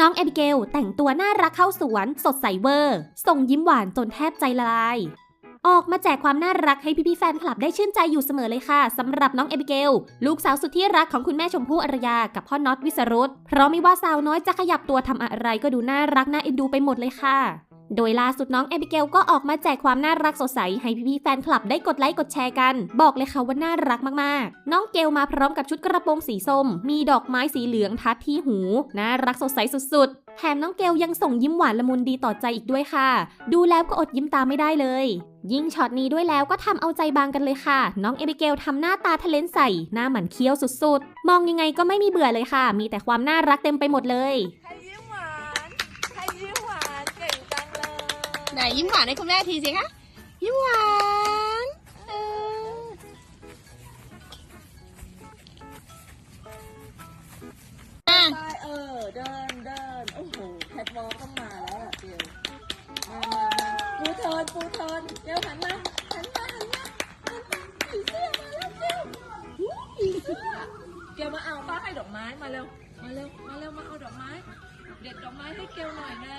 น้องแอบิเกลแต่งตัวน่ารักเข้าสวน สดใสเวอร์ส่งยิ้มหวานจนแทบใจละลาย ออกมาแจกความน่ารักให้พี่ๆแฟนคลับได้ชื่นใจอยู่เสมอเลยค่ะสำหรับน้องแอบิเกล ลูกสาวสุดที่รักของคุณแม่ชมพู่อารยากับพ่อน็อตวิสรุตเพราะไม่ว่าสาวน้อยจะขยับตัวทำอะไรก็ดูน่ารักน่าเอ็นดูไปหมดเลยค่ะ โดยล่าสุดน้องแอบิเกลก็ออกมาแจกความน่ารักสดใส ให้พี่ๆแฟนคลับได้กดไลค์กดแชร์กัน บอกเลยค่ะว่าน่ารักมากๆ น้องเกลมาพร้อมกับชุดกระโปรงสีส้ม มีดอกไม้สีเหลืองทัดที่หู น่ารักสดใสสุดๆ แถมน้องเกลยังส่งยิ้มหวานละมุนดีต่อใจอีกด้วยค่ะ ดูแล้วก็อดยิ้มตามไม่ได้เลยยิ่งช็อตนี้ด้วยแล้วก็ทำเอาใจบางกันเลยค่ะ น้องเอบิเกลทำหน้าตาทะเลนใส่ หน้าหมันเคี้ยวสุดๆ มองยังไงก็ไม่มีเบื่อเลยค่ะ มีแต่ความน่ารักเต็มไปหมดเลย ใครยิ้มหวานใครยิ้มหวานเก่งจังเลย ไหนยิ้มหวานให้คุณแม่ทีสิคะ ยิ้มหวานเอออะไปเออ เดินเดินโอ้โหแคทวอล์กต้องมาแล้วอะเดียวมามามาปูเทิร์นปูเทิร์นเดี๋ยวหันมาหันมาหันมาหันมาผีเสื้อมาแล้วเกลหูผีเสื้อเกลมาเอาป้าให้ดอกไม้มาเร็วมาเร็วมาเร็วมาเอาดอกไม้ เด็ดดอกไม้ให้เกลหน่อยนะ